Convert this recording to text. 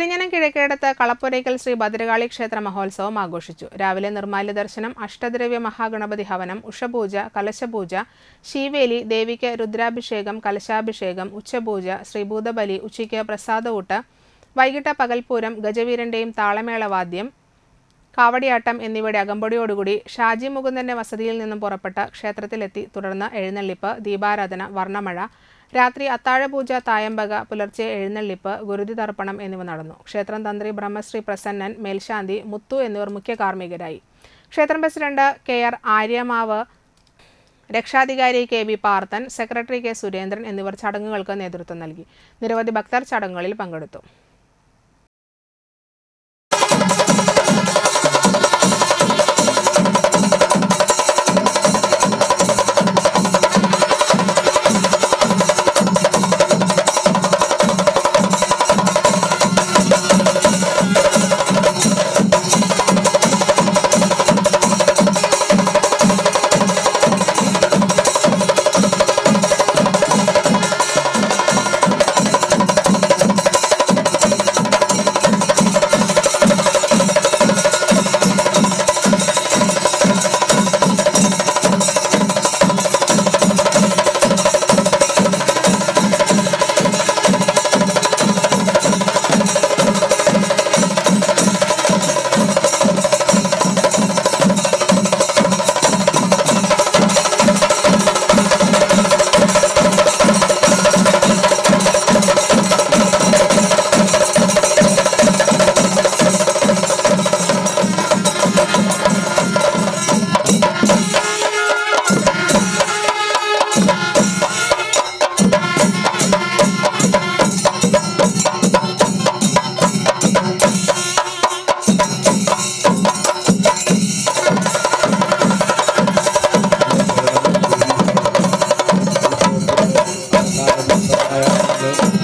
പെരിഞ്ഞനം കിഴക്കേടത്ത് കളപ്പുരയ്ക്കൽ ശ്രീ ഭദ്രകാളി ക്ഷേത്ര മഹോത്സവം ആഘോഷിച്ചു. രാവിലെ നിർമാല്യ ദർശനം അഷ്ടദ്രവ്യ മഹാഗണപതി ഹവനം ഉഷപൂജ കലശപൂജ ശീവേലി ദേവിക്ക് രുദ്രാഭിഷേകം കലശാഭിഷേകം ഉച്ചപൂജ ശ്രീഭൂതബലി ഉച്ചയ്ക്ക് പ്രസാദഊട്ട് വൈകിട്ട് പകൽപൂരം ഗജവീരന്റെയും താളമേളവാദ്യം കാവടിയാട്ടം എന്നിവയുടെ അകമ്പടിയോടുകൂടി ഷാജി മുകുന്ദന്റെ വസതിയിൽ നിന്നും പുറപ്പെട്ട് ക്ഷേത്രത്തിലെത്തി. തുടർന്ന് എഴുന്നള്ളിപ്പ് ദീപാരാധന വർണമഴ രാത്രി അത്താഴപൂജ തായമ്പക പുലർച്ചെ എഴുന്നള്ളിപ്പ് ഗുരുതി തർപ്പണം എന്നിവ നടന്നു. ക്ഷേത്രം തന്ത്രി ബ്രഹ്മശ്രീ പ്രസന്നൻ മേൽശാന്തി മുത്തു എന്നിവർ മുഖ്യ കാർമ്മികരായി. ക്ഷേത്രം പ്രസിഡന്റ് കെ ആർ ആര്യമാവ് രക്ഷാധികാരി K B Parthan secretary K Surendran എന്നിവർ ചടങ്ങുകൾക്ക് നേതൃത്വം നൽകി. നിരവധി ഭക്തർ ചടങ്ങുകളിൽ പങ്കെടുത്തു. A ver, vamos.